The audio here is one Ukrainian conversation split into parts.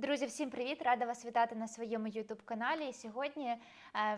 Друзі, всім привіт! Рада вас вітати на своєму youtube каналі. І сьогодні е,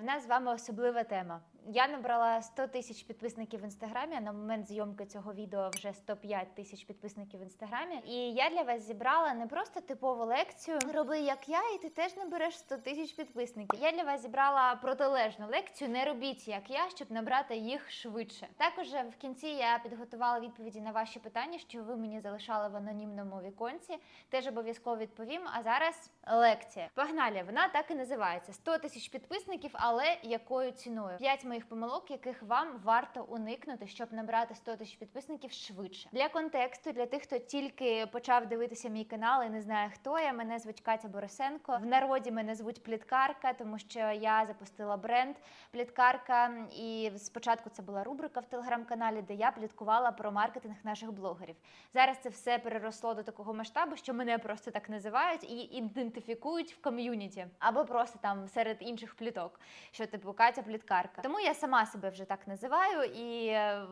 в нас з вами особлива тема. Я набрала 100 тисяч підписників в інстаграмі. а На момент зйомки цього відео вже 105 тисяч підписників в інстаграмі. І я для вас зібрала не просто типову лекцію Роби як я, і ти теж набереш 100 тисяч підписників. Я для вас зібрала протилежну лекцію Не робіть як я, щоб набрати їх швидше. Також в кінці я підготувала відповіді на ваші питання, що ви мені залишали в анонімному віконці. Теж обов'язково відповім. А зараз лекція. Погнали! Вона так і називається: 100 тисяч підписників, але якою ціною? П'ять моїх помилок, яких вам варто уникнути, щоб набрати 100 тисяч підписників швидше. Для контексту, для тих, хто тільки почав дивитися мій канал і не знає, хто я. Мене звуть Катя Борисенко. В народі мене звуть Пліткарка, тому що я запустила бренд Пліткарка. І спочатку це була рубрика в телеграм-каналі, де я пліткувала про маркетинг наших блогерів. Зараз це все переросло до такого масштабу, що мене просто так називають і ідентифікують в ком'юніті або просто там серед інших пліток, що типу Катя пліткарка. Тому я сама себе вже так називаю, і е,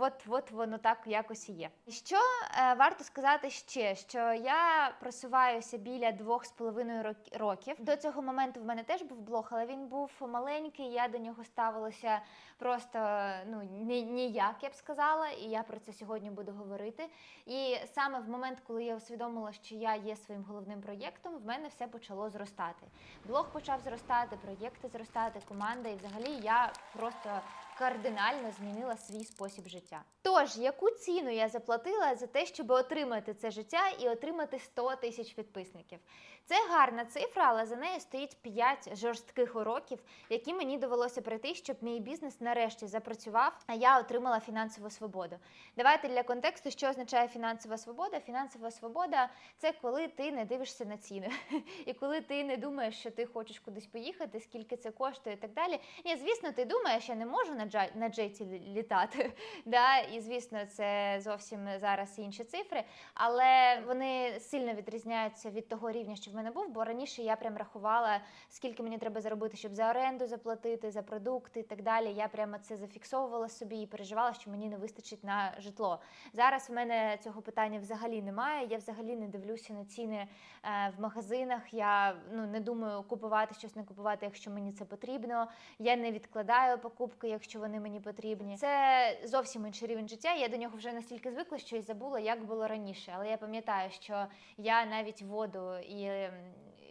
от, от воно так якось і є. Що е, варто сказати ще, що я просуваюся біля двох з половиною рок- років. До цього моменту в мене теж був блог, але він був маленький. Я до нього ставилася просто ну ні- ніяк, я б сказала, і я про це сьогодні буду говорити. І саме в момент, коли я усвідомила, що я є своїм головним проєктом, в мене все почало зростати. Блог почав зростати, проєкти зростати, команда, і взагалі я просто кардинально змінила свій спосіб життя. Тож, яку ціну я заплатила за те, щоб отримати це життя і отримати 100 тисяч підписників? Це гарна цифра, але за нею стоїть 5 жорстких уроків, які мені довелося пройти, щоб мій бізнес нарешті запрацював, а я отримала фінансову свободу. Давайте для контексту, що означає фінансова свобода. Фінансова свобода це коли ти не дивишся на ціни, і коли ти не думаєш, що ти хочеш кудись поїхати, скільки це коштує, і так далі. Ні, звісно, ти думаєш, я не можу на на джеті літати. Да? І звісно, це зовсім зараз інші цифри, але вони сильно відрізняються від того рівня, що в мене був, бо раніше я прям рахувала, скільки мені треба заробити, щоб за оренду заплатити, за продукти і так далі. Я прямо це зафіксовувала собі і переживала, що мені не вистачить на житло. Зараз в мене цього питання взагалі немає. Я взагалі не дивлюся на ціни е, в магазинах. Я ну не думаю купувати щось, не купувати, якщо мені це потрібно. Я не відкладаю покупки, якщо вони мені потрібні. Це зовсім інший рівень життя. Я до нього вже настільки звикла, що й забула, як було раніше. Але я пам'ятаю, що я навіть воду і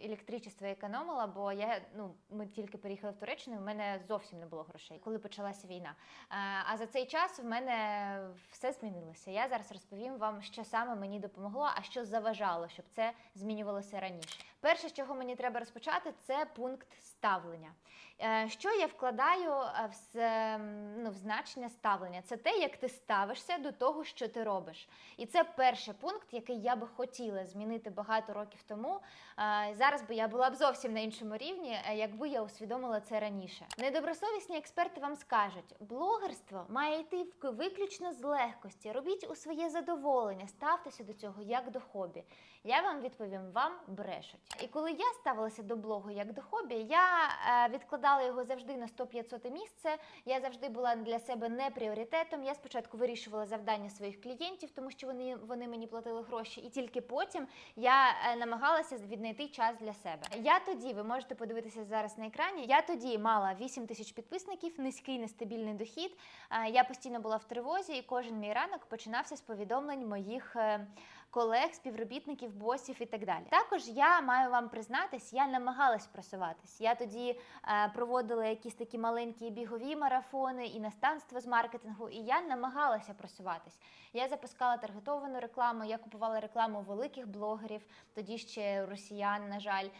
електричество економила, бо я ну ми тільки переїхали в Туреччину. в мене зовсім не було грошей, коли почалася війна. Е, А за цей час в мене все змінилося. Я зараз розповім вам, що саме мені допомогло, а що заважало, щоб це змінювалося раніше. Перше, з чого мені треба розпочати, це пункт ставлення. Е, Що я вкладаю е, в, ну, в значення ставлення? Це те, як ти ставишся до того, що ти робиш. І це перший пункт, який я би хотіла змінити багато років тому. Е, Зараз би я була б зовсім на іншому рівні, якби я усвідомила це раніше. Недобросовісні експерти вам скажуть, блогерство має йти виключно з легкості. Робіть у своє задоволення, ставтеся до цього як до хобі. Я вам відповім, вам брешуть. І коли я ставилася до блогу як до хобі, я е, відкладала його завжди на 100-500 місце. Я завжди була для себе не пріоритетом. Я спочатку вирішувала завдання своїх клієнтів, тому що вони, вони мені платили гроші, і тільки потім я е, намагалася віднайти час для себе. Я тоді, ви можете подивитися зараз на екрані. Я тоді мала 8 тисяч підписників, низький нестабільний дохід. Е, Я постійно була в тривозі, і кожен мій ранок починався з повідомлень моїх. Колег, співробітників, босів і так далі. Також я маю вам признатись, я намагалась просуватись. Я тоді е, проводила якісь такі маленькі бігові марафони і наставництво з маркетингу, і я намагалася просуватись. Я запускала таргетовану рекламу, я купувала рекламу великих блогерів, тоді ще росіян, на жаль. Е,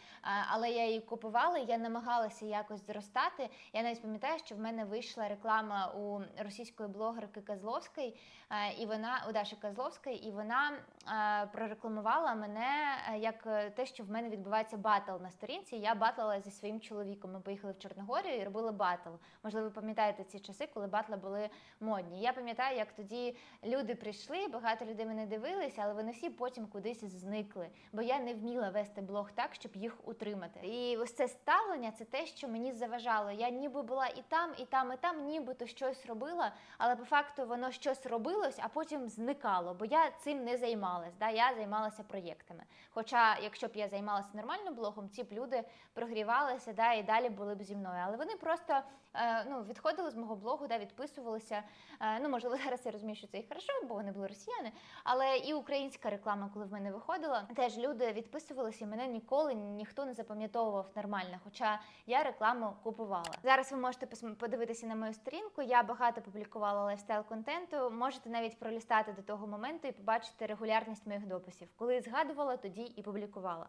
але я її купувала, я намагалася якось зростати. Я навіть пам'ятаю, що в мене вийшла реклама у російської блогерки Козловської, е, і вона у Даші Козловської, і вона е, прорекламувала мене е, як е, те, що в мене відбувається батл на сторінці. Я батлила зі своїм чоловіком. Ми поїхали в Чорногорію і робили батл. Можливо, ви пам'ятаєте ці часи, коли батли були модні. Я пам'ятаю, як тоді люди прийшли, багато людей мене дивилися, але вони всі потім кудись зникли, бо я не вміла вести блог так, щоб їх утримати. І ось це ставлення це те, що мені заважало. Я ніби була і там, і там, і там, нібито щось робила, але по факту воно щось робилось, а потім зникало, бо я цим не займалася. Займалась. Да? Я займалася проєктами. Хоча, якщо б я займалася нормально блогом, ці б люди прогрівалися да, і далі були б зі мною. Але вони просто е, ну, відходили з мого блогу, да, відписувалися. Е, ну, можливо, зараз я розумію, що це і хорошо, бо вони були росіяни. Але і українська реклама, коли в мене виходила, теж люди відписувалися, і мене ніколи ніхто не запам'ятовував нормально. Хоча я рекламу купувала. Зараз ви можете подивитися на мою сторінку. Я багато публікувала лайфстайл контенту. Можете навіть пролістати до того моменту і побачити регулярність моїх дописів. Коли згадувала, тоді і публікувала.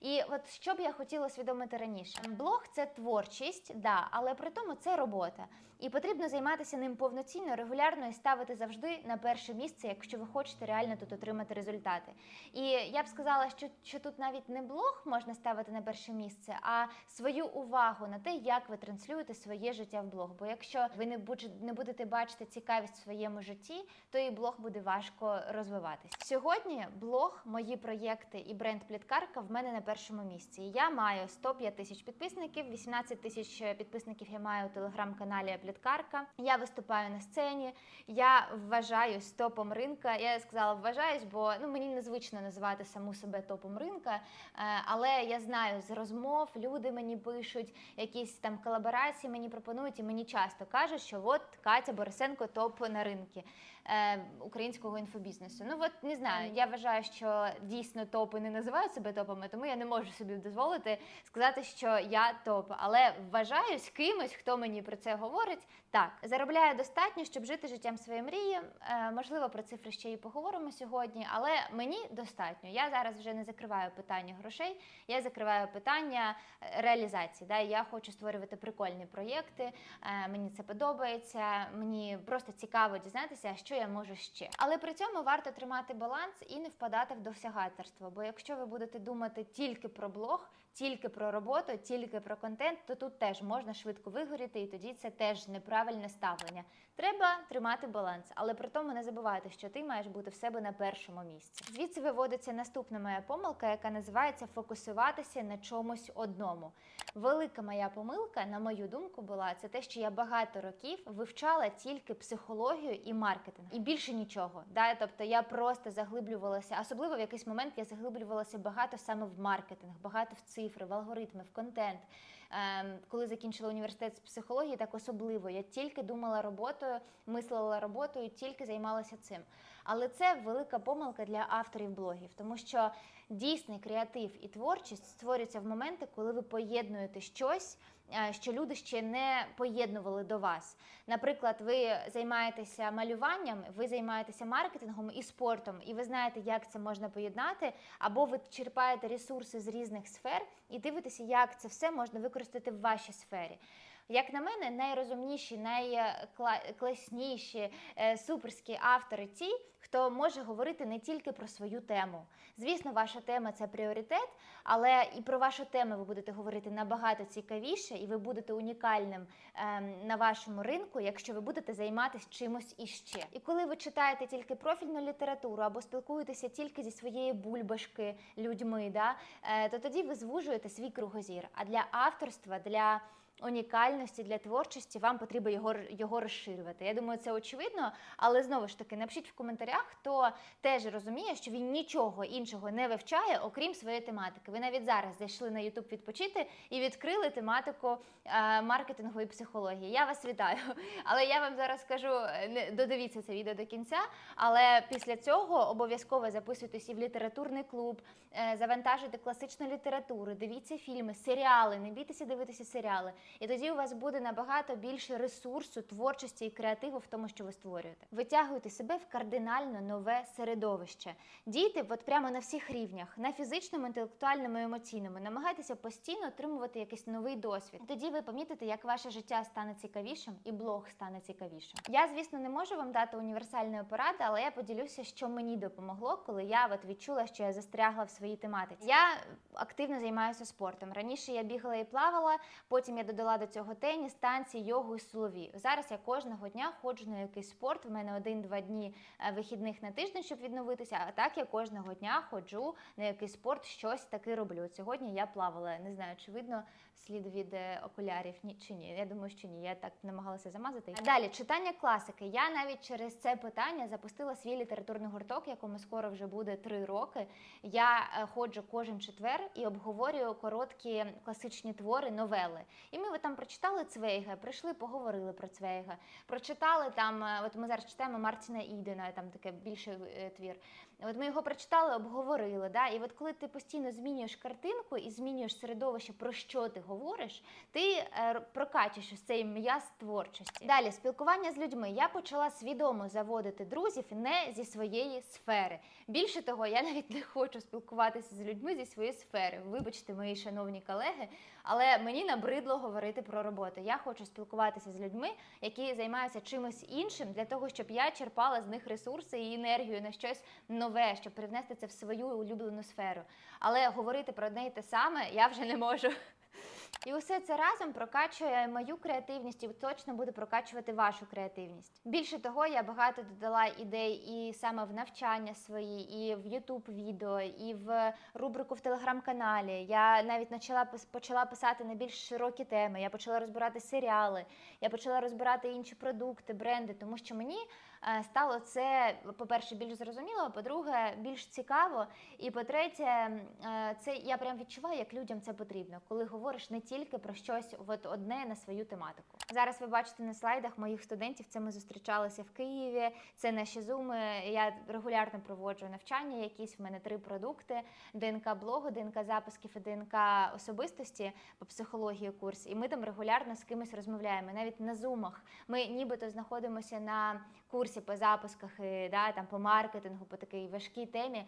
І от що б я хотіла свідомити раніше, блог це творчість, да, але при тому це робота. І потрібно займатися ним повноцінно, регулярно і ставити завжди на перше місце, якщо ви хочете реально тут отримати результати. І я б сказала, що, що тут навіть не блог можна ставити на перше місце, а свою увагу на те, як ви транслюєте своє життя в блог. Бо якщо ви не не будете бачити цікавість в своєму житті, то і блог буде важко розвиватись. Сьогодні блог, мої проєкти і бренд Пліткарка в мене на першому місці. Я маю 105 тисяч підписників, 18 тисяч підписників я маю у телеграм-каналі Пліткарка. Я виступаю на сцені. Я вважаюсь топом ринка. Я сказала вважаюсь, бо ну мені незвично називати саму себе топом ринка. Е, Але я знаю з розмов, люди мені пишуть, якісь там колаборації мені пропонують, і мені часто кажуть, що от Катя Борисенко топ на ринку українського інфобізнесу. Ну от не знаю. Я вважаю, що дійсно топи не називають себе топами, тому я не можу собі дозволити сказати, що я топ. Але вважаюсь кимось, хто мені про це говорить. Так, заробляю достатньо, щоб жити життям своєї мрії. Е, можливо, про цифри ще і поговоримо сьогодні, але мені достатньо. Я зараз вже не закриваю питання грошей, я закриваю питання е, реалізації. Да? Я хочу створювати прикольні проєкти. Е, мені це подобається. Мені просто цікаво дізнатися, що я можу ще. Але при цьому варто тримати баланс і не впадати в досягаторство. Бо якщо ви будете думати тільки про блог, тільки про роботу, тільки про контент, то тут теж можна швидко вигоріти, і тоді це теж неправильне ставлення. Треба тримати баланс, але при тому не забувайте, що ти маєш бути в себе на першому місці. Звідси виводиться наступна моя помилка, яка називається фокусуватися на чомусь одному. Велика моя помилка, на мою думку, була це те, що я багато років вивчала тільки психологію і маркетинг, і більше нічого. Да? Тобто я просто заглиблювалася, особливо в якийсь момент я заглиблювалася багато саме в маркетинг, багато в цифри, в алгоритми, в контент. Ем, коли закінчила університет з психології, так особливо. Я тільки думала роботою, мислила роботою, тільки займалася цим. Але це велика помилка для авторів блогів, тому що дійсний креатив і творчість створюються в моменти, коли ви поєднуєте щось, е, що люди ще не поєднували до вас. Наприклад, ви займаєтеся малюванням, ви займаєтеся маркетингом і спортом, і ви знаєте, як це можна поєднати, або ви черпаєте ресурси з різних сфер і дивитеся, як це все можна використати в вашій сфері. Як на мене, найрозумніші, найкласніші, е, суперські автори ті, хто може говорити не тільки про свою тему. Звісно, ваша тема це пріоритет, але і про вашу тему ви будете говорити набагато цікавіше, і ви будете унікальним ем, на вашому ринку, якщо ви будете займатися чимось іще. І коли ви читаєте тільки профільну літературу або спілкуєтеся тільки зі своєї бульбашки людьми, да, е, то тоді ви звужуєте свій кругозір. А для авторства, для унікальності для творчості вам потрібно його його розширювати. Я думаю, це очевидно, але знову ж таки напишіть в коментарях, хто теж розуміє, що він нічого іншого не вивчає, окрім своєї тематики. Ви навіть зараз зайшли на YouTube відпочити і відкрили тематику е, маркетингу і психології. Я вас вітаю. Але я вам зараз скажу, е, не додивіться це відео до кінця. Але після цього обов'язково записуйтесь і в літературний клуб, е, завантажуйте класичну літературу, дивіться фільми, серіали, не бійтеся дивитися серіали. І тоді у вас буде набагато більше ресурсу, творчості і креативу в тому, що ви створюєте. Витягуйте себе в кардинально нове середовище. Дійте от прямо на всіх рівнях, на фізичному, інтелектуальному і емоційному. Намагайтеся постійно отримувати якийсь новий досвід. Тоді ви помітите, як ваше життя стане цікавішим і блог стане цікавішим. Я, звісно, не можу вам дати універсальної поради, але я поділюся, що мені допомогло, коли я от відчула, що я застрягла в своїй тематиці. Я активно займаюся спортом. Раніше я бігала і плавала, потім я додала до цього теніс, танці, йогу і силові. Зараз я кожного дня ходжу на якийсь спорт. В мене один-два дні е, вихідних на тиждень, щоб відновитися. А так я кожного дня ходжу на якийсь спорт, щось таки роблю. От Сьогодні я плавала. Не знаю, чи видно слід від е, окулярів ні чи ні. Я думаю, що ні. Я так намагалася замазати. А далі читання класики. Я навіть через це питання запустила свій літературний гурток, якому скоро вже буде три роки. Я е, ходжу кожен четвер і обговорюю короткі класичні твори, новели. І ми там прочитали Цвейга, прийшли, поговорили про Цвейга. Прочитали там, е, от ми зараз читаємо Мартіна Ідена, там таке більший твір. От ми його прочитали, обговорили. Да? І от коли ти постійно змінюєш картинку і змінюєш середовище, про що ти говориш, ти е, прокачуєш цей м'яз творчості. Далі спілкування з людьми. Я почала свідомо заводити друзів не зі своєї сфери. Більше того, я навіть не хочу спілкуватися з людьми зі своєї сфери. Вибачте, мої шановні колеги, але мені набридло говорити про роботу. Я хочу спілкуватися з людьми, які займаються чимось іншим, для того, щоб я черпала з них ресурси і енергію на щось нове, щоб привнести це в свою улюблену сферу. Але говорити про і те саме я вже не можу. І усе це разом прокачує мою креативність і точно буде прокачувати вашу креативність. Більше того, я багато додала ідей і саме в навчання свої, і в Ютуб відео, і в рубрику в телеграм-каналі. Я навіть почала почала писати на більш широкі теми. Я почала розбирати серіали, я почала розбирати інші продукти, бренди, тому що мені стало це, по-перше, більш зрозуміло, по-друге, більш цікаво. І по-третє, е, це я прям відчуваю, як людям це потрібно, коли говориш не тільки про щось от одне на свою тематику. Зараз ви бачите на слайдах моїх студентів. Це ми зустрічалися в Києві. Це наші зуми. Я регулярно проводжу навчання. Якісь в мене три продукти: ДНК блогу, ДНК запусків і ДНК особистості по психології курс. І ми там регулярно з кимось розмовляємо. Навіть на зумах ми нібито знаходимося на курсі по запусках, і, да, там по маркетингу, по такій важкій темі. Е,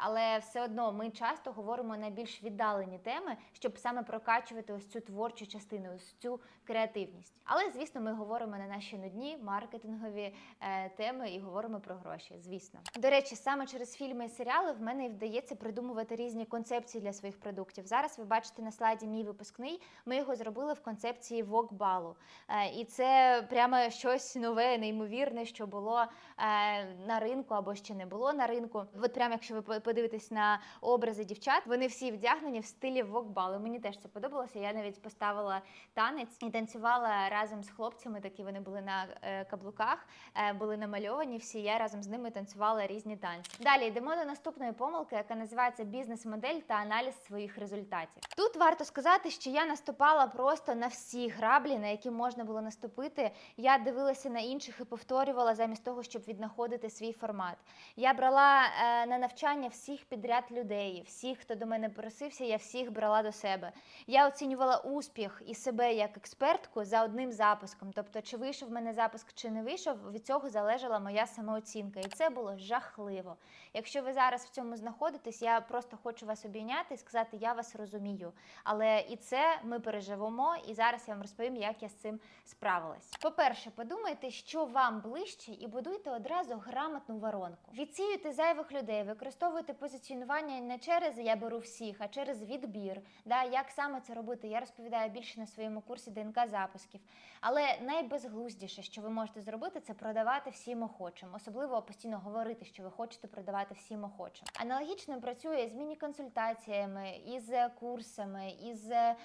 але все одно ми часто говоримо на більш віддалені теми, щоб саме прокачувати ось цю творчу частину, ось цю креативність. Але звісно, ми говоримо на наші нудні маркетингові е, теми і говоримо про гроші. Звісно, до речі, саме через фільми і серіали в мене вдається придумувати різні концепції для своїх продуктів. Зараз ви бачите на слайді мій випускний. Ми його зробили в концепції вок-балу. Е, і це прямо щось нове, неймовірне, що було е, на ринку або ще не було на ринку. От прямо якщо ви по- подивитесь на образи дівчат, вони всі вдягнені в стилі вок-балу. Мені теж це подобалося. Я навіть поставила танець і танцювала разом з хлопцями. Такі вони були на е, каблуках, е, були намальовані всі. Я разом з ними танцювала різні танці. Далі йдемо до наступної помилки, яка називається бізнес-модель та аналіз своїх результатів. Тут варто сказати, що я наступала просто на всі граблі, на які можна було наступити. Я дивилася на інших і повторювала замість того, щоб віднаходити свій формат. Я брала е, на навчання всіх підряд людей, всіх, хто до мене просився, я всіх брала до себе. Я оцінювала успіх і себе як експертку за одним запуском. Тобто, чи вийшов в мене запуск, чи не вийшов, від цього залежала моя самооцінка. І це було жахливо. Якщо ви зараз в цьому знаходитесь, я просто хочу вас обійняти і сказати, я вас розумію. Але і це ми переживемо, і зараз я вам розповім, як я з цим справилась. По-перше, подумайте, що вам ближче, і будуйте одразу грамотну воронку. Відсіюйте зайвих людей, використовуйте позиціонування не через я беру всіх, а через відбір. Да, як саме це робити, я розповідаю більше на своєму курсі ДНК запусків. Але найбезглуздіше, що ви можете зробити, це продавати всім охочим, особливо постійно говорити, що ви хочете продавати всім охочим. Аналогічно працює з міні-консультаціями, із курсами, із е,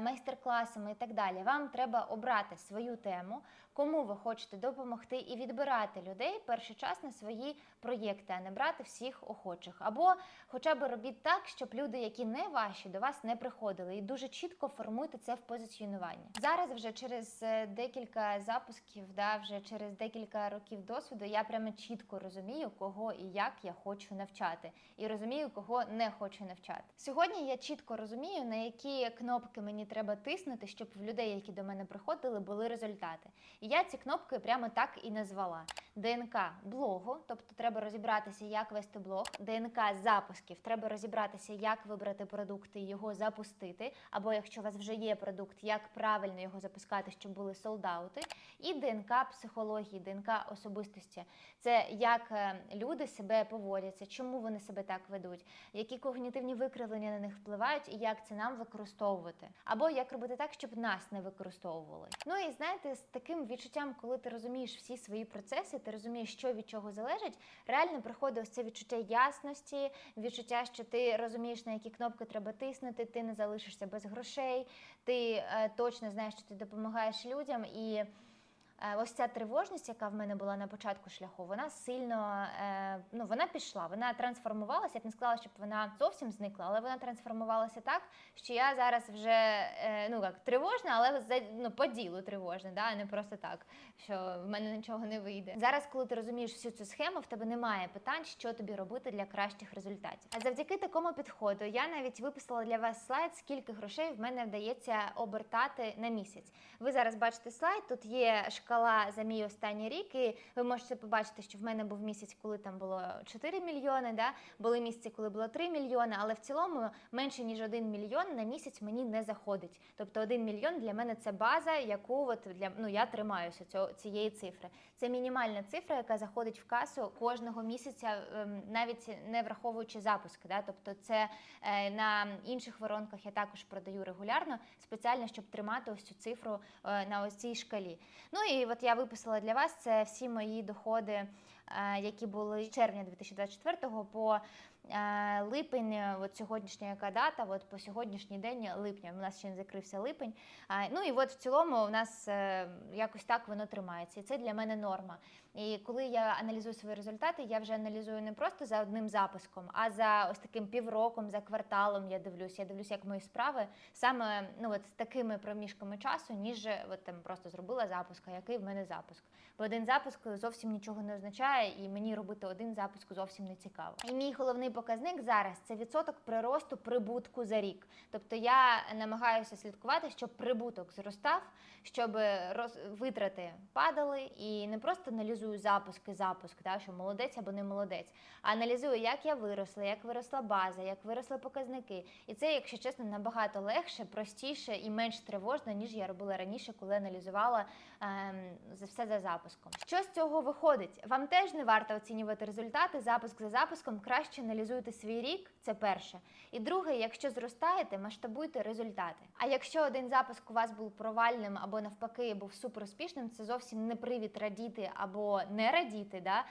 майстер-класами і так далі. Вам треба обрати свою тему, кому ви хочете допомогти, і відбирати людей перший час на свої проєкти, а не брати всіх охочих. Або хоча б робіть так, щоб люди, які не ваші, до вас не приходили, і дуже чітко формуйте це в позиціонуванні. Зараз вже через е, декілька запусків, да, вже через декілька років досвіду, я прямо чітко розумію, кого і як я хочу навчати, і розумію, кого не хочу навчати. Сьогодні я чітко розумію, на які кнопки мені треба тиснути, щоб в людей, які до мене приходили, були результати. І я ці кнопки прямо так і назвала. ДНК блогу, тобто треба розібратися, як вести блог. ДНК запусків, треба розібратися, як вибрати продукти його запустити. Або якщо у вас вже є продукт, як правильно його запускати, щоб були солдаути. І ДНК психології, ДНК особистості. Це як е, люди себе поводяться, чому вони себе так ведуть, які когнітивні викривлення на них впливають, і як це нам використовувати, або як робити так, щоб нас не використовували. Ну і знаєте, з таким відчуттям, коли ти розумієш всі свої процеси, ти розумієш, що від чого залежить, реально приходить ось це відчуття ясності, відчуття, що ти розумієш, на які кнопки треба тиснути, ти не залишишся без грошей, ти е, точно знаєш, що ти допомагаєш людям і. Е, Ось ця тривожність, яка в мене була на початку шляху, вона сильно е, ну вона пішла, вона трансформувалася. Я б не сказала, щоб вона зовсім зникла, але вона трансформувалася так, що я зараз вже е, ну як тривожна, але ну по ділу тривожна, да, а не просто так, що в мене нічого не вийде. Зараз, коли ти розумієш всю цю схему, в тебе немає питань, що тобі робити для кращих результатів. А завдяки такому підходу я навіть виписала для вас слайд, скільки грошей в мене вдається обертати на місяць. Ви зараз бачите слайд. Тут є шкала за мій останній рік, і ви можете побачити, що в мене був місяць, коли там було 4 мільйони. Да? Були місяці, коли було 3 мільйони, але в цілому менше ніж 1 мільйон на місяць мені не заходить. Тобто 1 мільйон для мене це база, яку от для ну я тримаюся цього цієї цифри. Це мінімальна цифра, яка заходить в касу кожного місяця, ем, навіть не враховуючи запуски. Да? Тобто, це е, на інших воронках я також продаю регулярно, спеціально щоб тримати ось цю цифру е, на ось цій шкалі. Ну і от я виписала для вас це всі мої доходи, е, які були з червня 2024 по липень, е, от сьогоднішня яка дата, от по сьогоднішній день липня. У нас ще не закрився липень. А, Ну і от в цілому у нас е, якось так воно тримається. І це для мене норма. І коли я аналізую свої результати, я вже аналізую не просто за одним запуском, а за ось таким півроком, за кварталом я дивлюся. Я дивлюся, як мої справи саме ну от з такими проміжками часу, ніж от там просто зробила запуск, а який в мене запуск. Бо один запуск зовсім нічого не означає, і мені робити один запуск зовсім не цікаво. І мій головний показник зараз це відсоток приросту прибутку за рік. Тобто я намагаюся слідкувати, щоб прибуток зростав, щоб роз... витрати падали, і не просто аналізую запуск і запуск, да, що молодець або не молодець, а аналізую, як я виросла, як виросла база, як виросли показники. І це, якщо чесно, набагато легше, простіше і менш тривожно, ніж я робила раніше, коли аналізувала ем, все за запуском. Що з цього виходить? Вам теж не варто оцінювати результати запуск за запуском. Краще аналізуйте свій рік. Це перше. І друге, якщо зростаєте, масштабуйте результати. А якщо один запуск у вас був провальним або навпаки був супер успішним, це зовсім не привід радіти або не радіти. Да?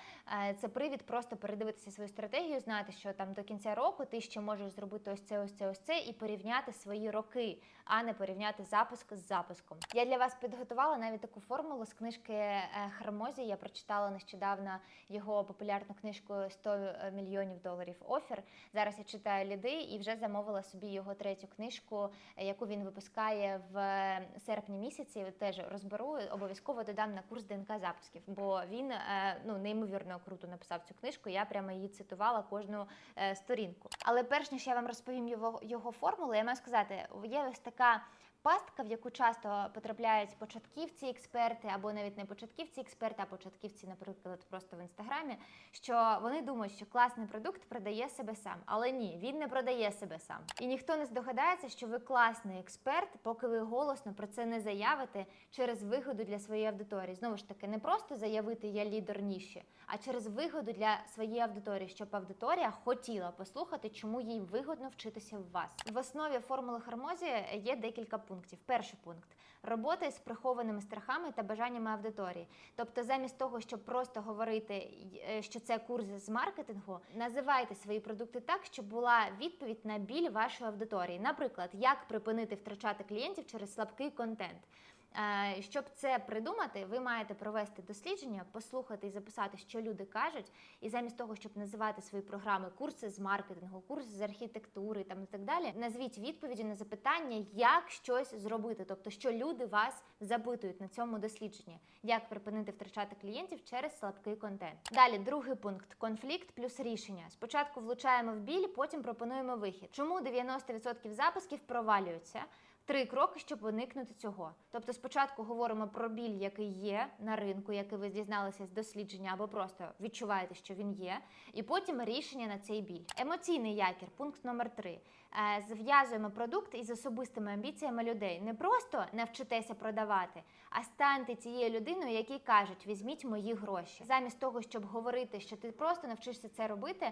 Е, Це привід просто передивитися свою стратегію, знати, що там до кінця року ти ще можеш зробити ось це, ось це, ось це, і порівняти свої роки, а не порівняти запуск з запуском. Я для вас підготувала навіть таку формулу з книжки е, Хармозі. Я прочитала нещодавно його популярну книжку «100 мільйонів доларів офер. Зараз я читаю ліди і вже замовила собі його третю книжку, е, яку він випускає в серпні місяці. Теж розберу, обов'язково додам на курс ДНК запусків, бо він е, ну неймовірно круто написав цю книжку. Я прямо її цитувала кожну е, сторінку. Але перш ніж я вам розповім його, його формулу, я маю сказати, є ось така. така Пастка, в яку часто потрапляють початківці експерти, або навіть не початківці експерти, а початківці, наприклад, просто в інстаграмі, що вони думають, що класний продукт продає себе сам. Але ні, він не продає себе сам. І ніхто не здогадається, що ви класний експерт, поки ви голосно про це не заявите через вигоду для своєї аудиторії. Знову ж таки, не просто заявити я лідер ніші, а через вигоду для своєї аудиторії, щоб аудиторія хотіла послухати, чому їй вигодно вчитися в вас. В основі формули Хармозі є декілька пунктів. Перший пункт робота з прихованими страхами та бажаннями аудиторії. Тобто, замість того, щоб просто говорити, е, що це курс з маркетингу, називайте свої продукти так, щоб була відповідь на біль вашої аудиторії. Наприклад, як припинити втрачати клієнтів через слабкий контент. Е, Щоб це придумати, ви маєте провести дослідження, послухати і записати, що люди кажуть, і замість того, щоб називати свої програми курси з маркетингу, курси з архітектури там і так далі, назвіть відповіді на запитання, як щось зробити, тобто що люди вас запитують на цьому дослідженні, як припинити втрачати клієнтів через слабкий контент. Далі, другий пункт конфлікт плюс рішення. Спочатку влучаємо в біль, потім пропонуємо вихід. Чому 90% запусків провалюються? Три кроки, щоб уникнути цього. Тобто, спочатку говоримо про біль, який є на ринку, який ви дізналися з дослідження, або просто відчуваєте, що він є, і потім рішення на цей біль. Емоційний якір, пункт номер три. Е, Зв'язуємо продукт із особистими амбіціями людей. Не просто навчитеся продавати, а станьте цією людиною, якій кажуть, візьміть мої гроші. Замість того, щоб говорити, що ти просто навчишся це робити, е,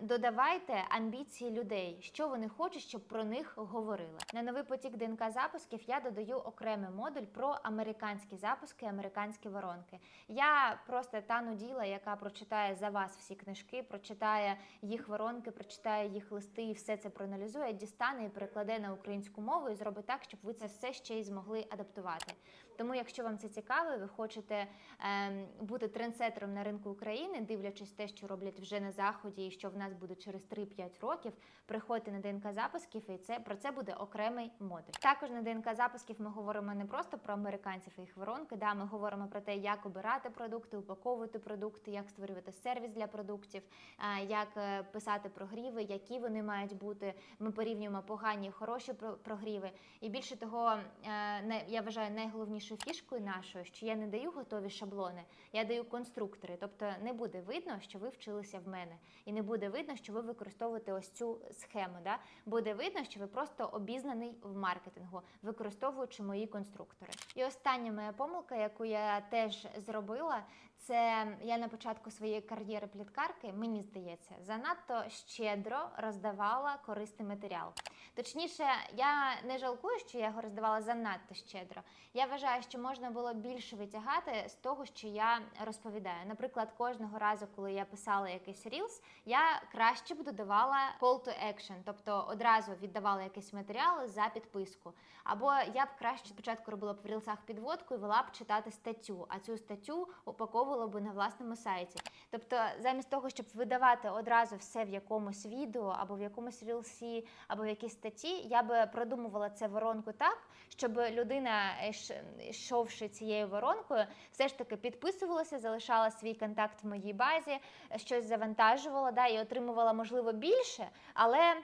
додавайте амбіції людей, що вони хочуть, щоб про них говорили. На новий потік ДНК запусків я додаю окремий модуль про американські запуски, американські воронки. Я просто та нуділа, яка прочитає за вас всі книжки, прочитає їх воронки, прочитає їх листи і все це проаналізує, дістане і перекладе на українську мову і зробить так, щоб ви це все ще й змогли адаптувати. Тому, якщо вам це цікаво, ви хочете ем, бути трендсетером на ринку України, дивлячись те, що роблять вже на заході, і що в нас буде через 3-5 років, приходьте на ДНК запусків, і це про це буде окремий модуль. Також на ДНК запусків ми говоримо не просто про американців і їх воронки. Да, ми говоримо про те, як обирати продукти, упаковувати продукти, як створювати сервіс для продуктів, е, як е, писати прогріви, які вони мають бути. Ми порівнюємо погані і хороші про- прогріви. І більше того, е, я вважаю найголовнішою фішкою нашою, що я не даю готові шаблони, я даю конструктори. Тобто не буде видно, що ви вчилися в мене, і не буде видно, що ви використовуєте ось цю схему. Да? Буде видно, що ви просто обізнаний в маркетингу, використовуючи мої конструктори. І остання моя помилка, яку я теж зробила, це я на початку своєї кар'єри пліткарки, мені здається, занадто щедро роздавала корисний матеріал. Точніше, я не жалкую, що я його роздавала занадто щедро. Я вважаю, що можна було більше витягати з того, що я розповідаю. Наприклад, кожного разу, коли я писала якийсь рілс, я краще б додавала call to action, тобто одразу віддавала якийсь матеріал за підписку. Або я б краще спочатку робила б в рілсах підводку і вела б читати статтю, а цю статтю упаковувала б на власному сайті. Тобто, замість того, щоб видавати одразу все в якомусь відео або в якомусь рілсі, або в якійсь статті, я би продумувала це воронку так, щоб людина, йшовши цією воронкою, все ж таки підписувалася, залишала свій контакт в моїй базі, щось завантажувала, да, і отримувала можливо більше, але.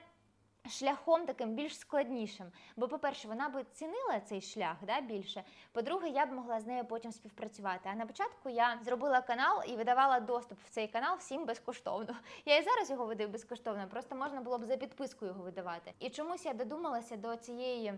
Шляхом таким більш складнішим. Бо, по-перше, вона би цінила цей шлях да, більше. По-друге, я б могла з нею потім співпрацювати. А на початку я зробила канал і видавала доступ в цей канал всім безкоштовно. Я і зараз його видаю безкоштовно, просто можна було б за підписку його видавати. І чомусь я додумалася до цієї.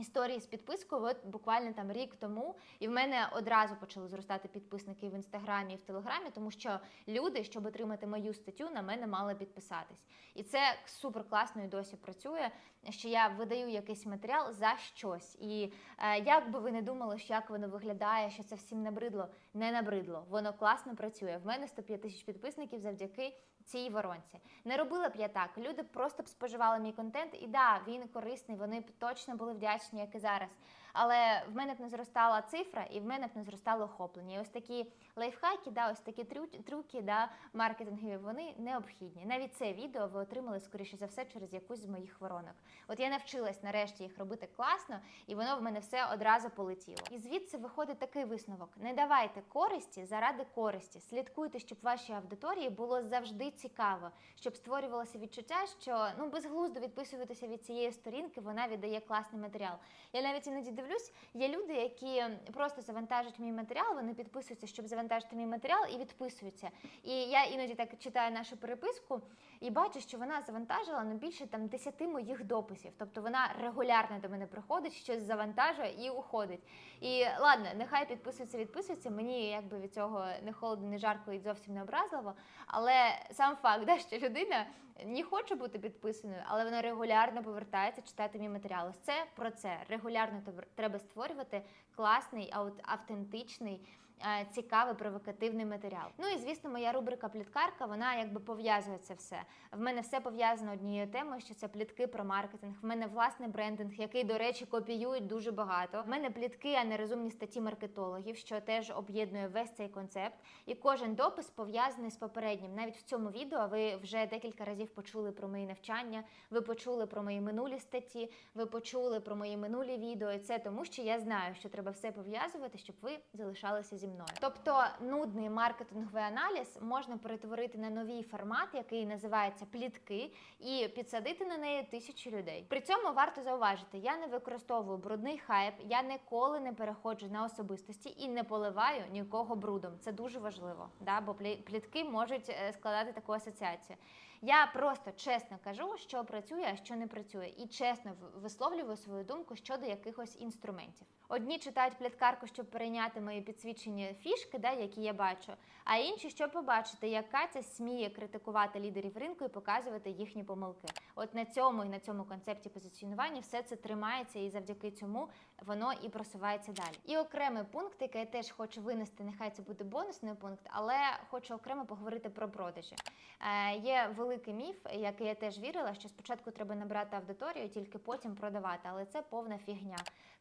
Історії з підпискою, от буквально там рік тому, і в мене одразу почали зростати підписники в інстаграмі і в телеграмі, тому що люди, щоб отримати мою статтю, на мене мали підписатись. І це супер класно і досі працює. Що я видаю якийсь матеріал за щось. І е, як би ви не думали, що як воно виглядає, що це всім набридло, не набридло. Воно класно працює. В мене 105 тисяч підписників завдяки цій воронці. Не робила б я так. Люди просто б споживали мій контент, і да, він корисний, вони б точно були вдячні, як і зараз. Але в мене б не зростала цифра, і в мене б не зростало охоплення. І ось такі лайфхаки, да, ось такі трюки, да, маркетингові, вони необхідні. Навіть це відео ви отримали, скоріше за все, через якусь з моїх воронок. От я навчилась нарешті їх робити класно, і воно в мене все одразу полетіло. І звідси виходить такий висновок: не давайте користі заради користі. Слідкуйте, щоб вашій аудиторії було завжди цікаво, щоб створювалося відчуття, що ну безглуздо відписуватися від цієї сторінки, вона віддає класний матеріал. Я навіть іноді дивлюсь, є люди, які просто завантажують мій матеріал, вони підписуються, щоб завантажити мій матеріал, і відписуються. І я іноді так читаю нашу переписку і бачу, що вона завантажила ну, більше там 10 моїх дописів. Тобто вона регулярно до мене приходить, щось завантажує і уходить. І ладно, нехай підписується, відписується. Мені якби від цього не холодно, не жарко і зовсім не образливо. Але сам факт, да, що людина не хоче бути підписаною, але вона регулярно повертається читати мій матеріал. Це про це. Регулярно треба створювати класний, автентичний. Е, Цікавий провокативний матеріал. Ну і звісно, моя рубрика Пліткарка вона якби пов'язує це все. В мене все пов'язано однією темою, що це плітки про маркетинг. В мене власний брендинг, який, до речі, копіюють дуже багато. В мене плітки, а не розумні статті маркетологів, що теж об'єднує весь цей концепт. І кожен допис пов'язаний з попереднім. Навіть в цьому відео ви вже декілька разів почули про мої навчання, ви почули про мої минулі статті, ви почули про мої минулі відео. І це тому, що я знаю, що треба все пов'язувати, щоб ви залишалися зі зі мною. Тобто нудний маркетинговий аналіз можна перетворити на новий формат, який називається плітки, і підсадити на неї тисячі людей. При цьому варто зауважити, я не використовую брудний хайп, я ніколи не переходжу на особистості і не поливаю нікого брудом. Це дуже важливо, да? бо плі- плітки можуть е, складати таку асоціацію. Я просто чесно кажу, що працює, а що не працює, і чесно висловлюю свою думку щодо якихось інструментів. Одні читають пліткарку, щоб перейняти мої підсвічені фішки, да, які я бачу, а інші, щоб побачити, як Катя сміє критикувати лідерів ринку і показувати їхні помилки. От на цьому і на цьому концепті позиціонування все це тримається, і завдяки цьому воно і просувається далі. І окремий пункт, який я теж хочу винести, нехай це буде бонусний пункт, але хочу окремо поговорити про продажі. Е, є великий міф, який я теж вірила, що спочатку треба набрати аудиторію, тільки потім продавати, але це повна фігня.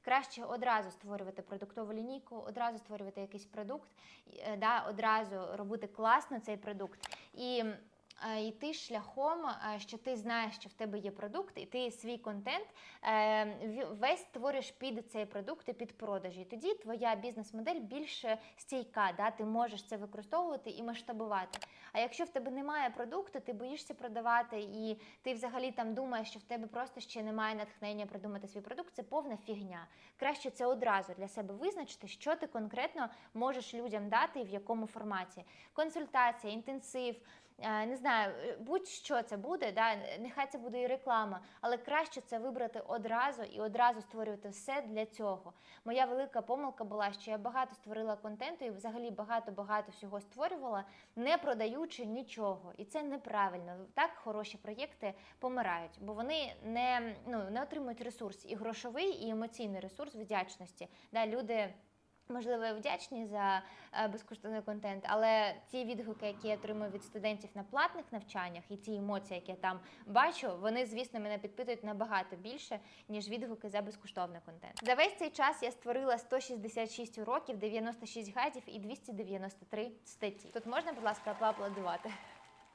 Краще одразу створювати продуктову лінійку, одразу створювати якийсь продукт, е, да, одразу робити класно цей продукт і. Е, Йти шляхом, е, що ти знаєш, що в тебе є продукт, і ти свій контент е, весь створюєш під цей продукт і під продажі. Тоді твоя бізнес-модель більш стійка, да? ти можеш це використовувати і масштабувати. А якщо в тебе немає продукту, ти боїшся продавати, і ти взагалі там думаєш, що в тебе просто ще немає натхнення придумати свій продукт, це повна фігня. Краще це одразу для себе визначити, що ти конкретно можеш людям дати і в якому форматі. Консультація, інтенсив. Е, Не знаю, е, будь-що це буде, да, нехай це буде і реклама, але краще це вибрати одразу і одразу створювати все для цього. Моя велика помилка була, що я багато створила контенту і взагалі багато-багато всього створювала, не продаючи нічого. І це неправильно. Так хороші проєкти помирають, бо вони не, ну, не отримують ресурс і грошовий, і емоційний ресурс вдячності. Да, люди. Можливо, вдячні за е, безкоштовний контент, але ті відгуки, які я отримую від студентів на платних навчаннях, і ті емоції, які я там бачу, вони, звісно, мене підпитують набагато більше, ніж відгуки за безкоштовний контент. За весь цей час я створила 166 уроків, 96 гайдів і 293 статті. Тут можна, будь ласка, поаплодувати.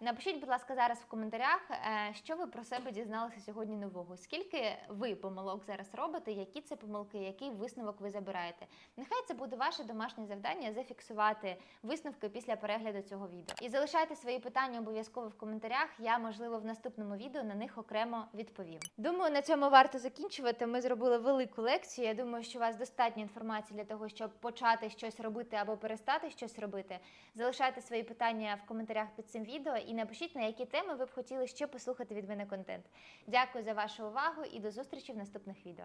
Напишіть, будь ласка, зараз в коментарях, е, що ви про себе дізналися сьогодні нового. Скільки ви помилок зараз робите, які це помилки, який висновок ви забираєте. Нехай це буде ваше домашнє завдання зафіксувати висновки після перегляду цього відео. І залишайте свої питання обов'язково в коментарях. Я, можливо, в наступному відео на них окремо відповім. Думаю, на цьому варто закінчувати. Ми зробили велику лекцію. Я думаю, що у вас достатньо інформації для того, щоб почати щось робити або перестати щось робити. Залишайте свої питання в коментарях під цим відео і напишіть, на які теми ви б хотіли ще послухати від мене контент. Дякую за вашу увагу і до зустрічі в наступних відео.